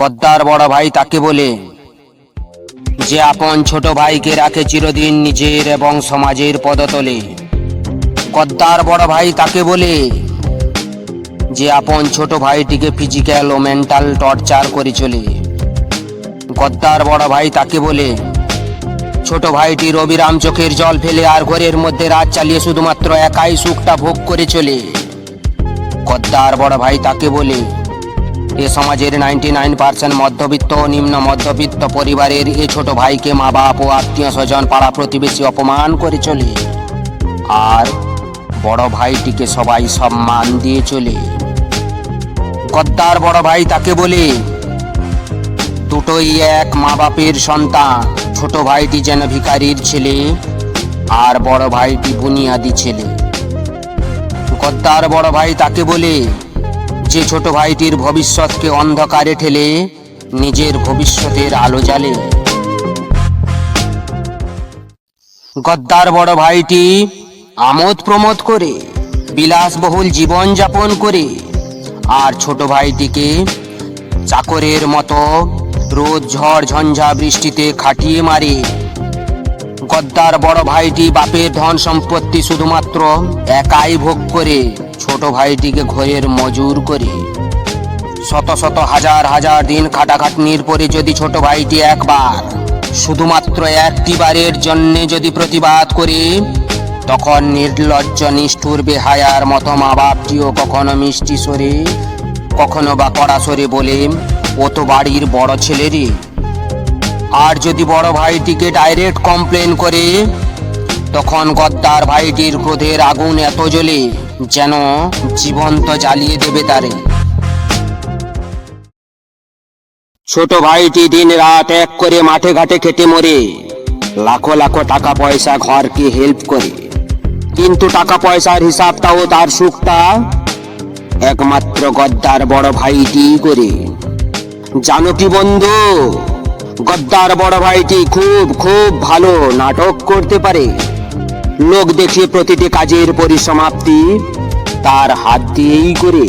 গদ্দার বড় ভাই তাকে বলে, যে আপন ছোট ভাইকে রাখে চিরদিন নিজের এবং সমাজের পদতলে। গদ্দার বড় ভাই তাকে বলে, যে আপন ছোট ভাইটিকে ফিজিক্যাল ও মেন্টাল টর্চার করে চলে। গদ্দার বড় ভাই তাকে বলে, ছোট ভাইটির অবিরাম চোখের জল ফেলে আর ঘরের মধ্যে রাত চালিয়ে শুধুমাত্র একাই সুখটা ভোগ করে চলে। গদ্দার বড় ভাই তাকে বলে এ সমাজের নাইনটি নাইন পার্সেন্ট মধ্যবিত্ত ও নিম্ন মধ্যবিত্ত পরিবারের এ ছোট ভাইকে মা বাপ ও আত্মীয় স্বজন পাড়া প্রতিবেশী অপমান করে চলে। আর বড় ভাইটিকে সবাই সম্মান দিয়ে চলে। গদ্দার বড় ভাই তাকে বলে, দুটোই এক মা বাপের সন্তান। ছোট ভাইটি যেন ভিখারির ছেলে আর বড় ভাইটি বুনিয়াদি ছেলে। গদ্দার বড় ভাই তাকে বলে যে ছোট ভাইটির ভবিষ্যৎকে অন্ধকারে ঠেলে নিজের ভবিষ্যতের আলো জ্বালে। গদ্দার বড় ভাইটি আমোদ প্রমোদ করে, বিলাসবহুল জীবন যাপন করে, আর ছোট ভাইটিকে চাকরের মতো রোদ ঝড় ঝঞ্ঝা বৃষ্টিতে খাটিয়ে মারে। গদ্দার বড় ভাইটি বাপের ধন সম্পত্তি শুধুমাত্র একাই ভোগ করে। ছোট ভাইটিকে ঘরের মজুর করে। শত শত হাজার হাজার দিন খাটাখাটনির পরে যদি ছোট ভাইটি একবার, শুধুমাত্র একটি বারের জন্যে যদি প্রতিবাদ করে, তখন নির্লজ্জ, নিষ্ঠুর, বেহায়ার মতো মা বাপটিও কখনো মিষ্টি সরে, কখনো বা কড়া সরে বলে, ও তো বাড়ির বড় ছেলেরই। আর যদি বড় ভাইটিকে ডাইরেক্ট কমপ্লেন করে, তখন গদ্দার ভাইটির ক্রোধের আগুন এত জ্বলে যেন জীবন্ত জ্বালিয়ে দেবে তারে। ছোট ভাইটি দিন রাত এক করে মাঠে ঘাটে খেটে মরে। লাখো লাখো টাকা পয়সা ঘরকে হেল্প করে। কিন্তু টাকা পয়সার হিসাবটাও তার সুখটা একমাত্র গদ্দার বড় ভাইটি করে। জানো কি বন্ধু, গদ্দার বড় ভাইটি খুব খুব ভালো নাটক করতে পারে। লোক দেখে প্রতিটি কাজের পরিসমাপ্তি তার হাত দিয়েই করে।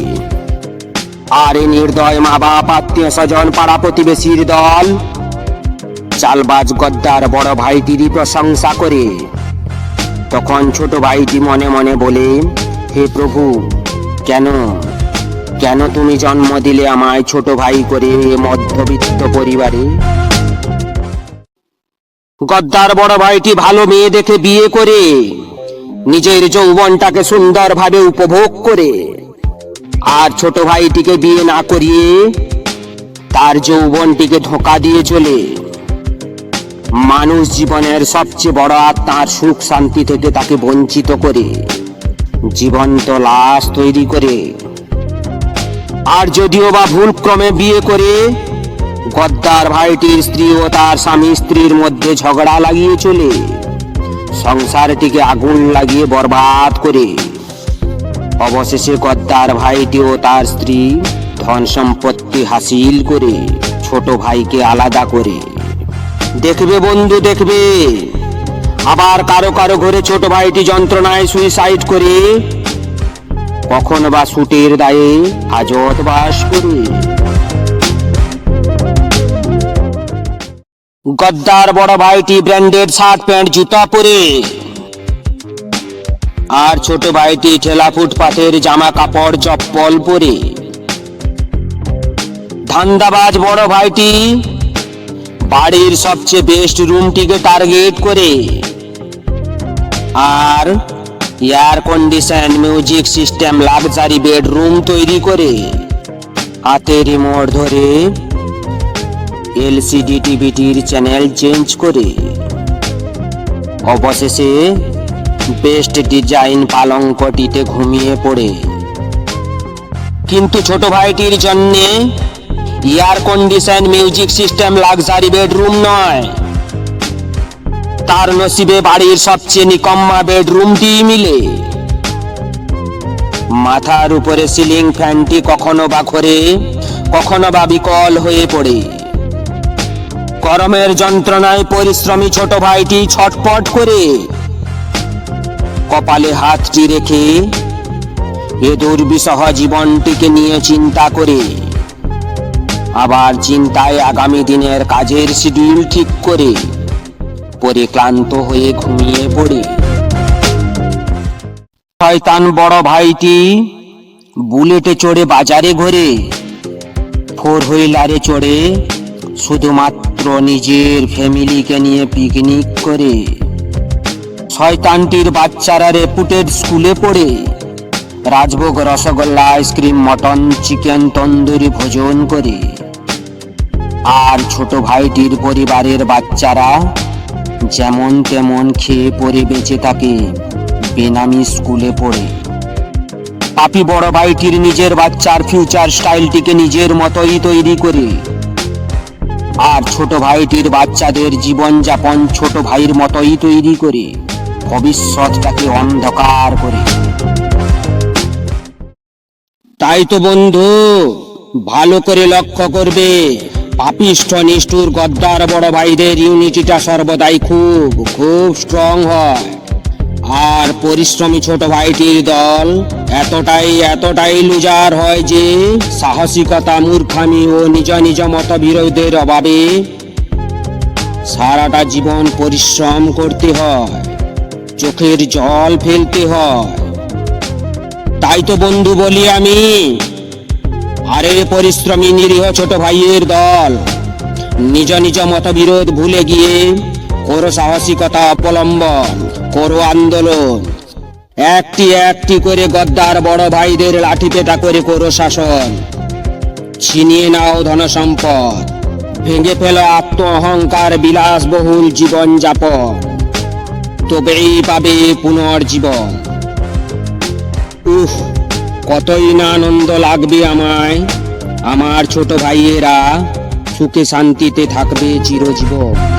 আর এ নির্দয় মা বাপ আত্মীয় স্বজন পাড়া প্রতিবেশীর দল চালবাজ গদ্দার বড় ভাইটিরই প্রশংসা করে। তখন ছোট ভাইটি মনে মনে বলে, হে প্রভু, কেন? কেন তুমি জন্ম দিলে আমায় ছোট ভাই করে মধ্যবিত্ত পরিবারে? গদ্দার বড় ভাইটি ভালো মেয়ে দেখে বিয়ে করে। নিজের যৌবনটাকে সুন্দরভাবে উপভোগ করে। আর ছোট ভাইটিকে বিয়ে না করিয়ে তার যৌবনটিকে ধোকা দিয়ে চলে। মানুষ জীবনের সবচেয়ে বড় আত্মার সুখ শান্তি থেকে তাকে বঞ্চিত করে। জীবন্ত লাশ তৈরি করে। আর যদিও বা ভুলক্রমে বিয়ে করে গদ্দার ভাইটির স্ত্রী ও তার স্বামী স্ত্রীর মধ্যে ঝগড়া লাগিয়ে চলে। সংসারটিকে আগুন লাগিয়ে বরবাদ করে। অবশেষে গদ্দার ভাইটি ও তার স্ত্রী ধন সম্পত্তি হাসিল করে, ছোট ভাইকে আলাদা করে। দেখবে বন্ধু, দেখবে। আবার কারও কারও ঘরে ছোট ভাইটি যন্ত্রণায় সুইসাইড করে। কখন বা সুটের দায়ে হাজত বাস করে। গদ্দার বড় ভাইটি ব্র্যান্ডেড শার্ট, প্যান্ট, জুতা পরে। আর ছোট ভাইটি ঠেলা ফুটপাতের জামা কাপড়, চপ্পল পরে। ধান্দাবাজ বড় ভাইটি বাড়ির সবচেয়ে বেস্ট রুমটিকে টার্গেট করে। আর air condition music system luxury bedroom তৈরি করে। হাতে রিমোট ধরে এলসিডি টিভিটির চ্যানেল চেঞ্জ করে অবশেষে বেস্ট ডিজাইন পালঙ্কটিতে ঘুমিয়ে পড়ে। কিন্তু ছোট ভাইটির জন্যে air condition music system luxury bedroom নয়। তার নসিবে বাড়ির সবচেয়ে নিকম্মা বেডরুমটি মিলে। মাথার উপরে সিলিং ফ্যানটি কখনো বা ঘরে, কখনো বা বিকল হয়ে পড়ে। গরমের যন্ত্রণায় পরিশ্রমী ছোট ভাইটি ছটপট করে কপালে হাতটি রেখে এ দুর্বিষহ জীবনটিকে নিয়ে চিন্তা করে, আবার চিন্তায় আগামী দিনের কাজের শিডিউল ঠিক করে পরে ক্লান্ত হয়ে ঘুমিয়ে পড়ে। শয়তান বড় ভাইটি বুলেটে চড়ে বাজারে ঘোরে ফোর হুইলারে চড়ে শুধুমাত্র নিজের ফ্যামিলিকে নিয়ে পিকনিক করে। শয়তানটির বাচ্চারা রেপুটেড স্কুলে পড়ে। Rajbhog, rasgulla, ice cream, mutton, chicken, tandoori ভোজন করে। আর ছোট ভাইটির পরিবারের বাচ্চারা যেমন তেমন খেয়ে পরে বেঁচে থাকে, বেনামি স্কুলে পড়ে। পাপি বড় ভাইটির নিজের বাচ্চার ফিউচার স্টাইলটিকে নিজের মতোই তৈরি করে। আর ছোট ভাইটির বাচ্চাদের জীবনযাপন ছোট ভাইয়ের মতোই তৈরি করে ভবিষ্যৎটাকে অন্ধকার করে। তাই তো বন্ধু, ভালো করে লক্ষ্য করবে, পাপিষ্ঠ নিষ্ঠুর গদ্দার বড় ভাইদের ইউনিটিটা সর্বদাই খুব খুব স্ট্রং হয়। আর পরিশ্রমী ছোট ভাইটির দল এতটাই এতটাই লুজার হয় যে সাহসিকতা, মূর্খামি ও নিজ নিজ মতবিরোধের অভাবে সারাটা জীবন পরিশ্রম করতে হয়, চোখের জল ফেলতে হয়। তাই তো বন্ধু বলি আমি আরে পরিশ্রমী নিরীহ ছোট ভাইয়ের দল নিজ নিজ মতবিরোধ ভুলে গিয়ে করো সাহসিকতা অবলম্বন। করো আন্দোলন। একটি একটি করে গদ্দার বড় ভাইদের লাঠি পেটা করে করো শাসন। ছিনিয়ে নাও ধন সম্পদ ভেঙে ফেলো আত্ম অহংকার বিলাসবহুল জীবন যাপন তবেই পাবে পুনর্জীবন। উফ, কতই না আনন্দ লাগবে আমায়। আমার ছোট ভাইয়েরা, সুখে শান্তিতে থাকবে চিরজীবন।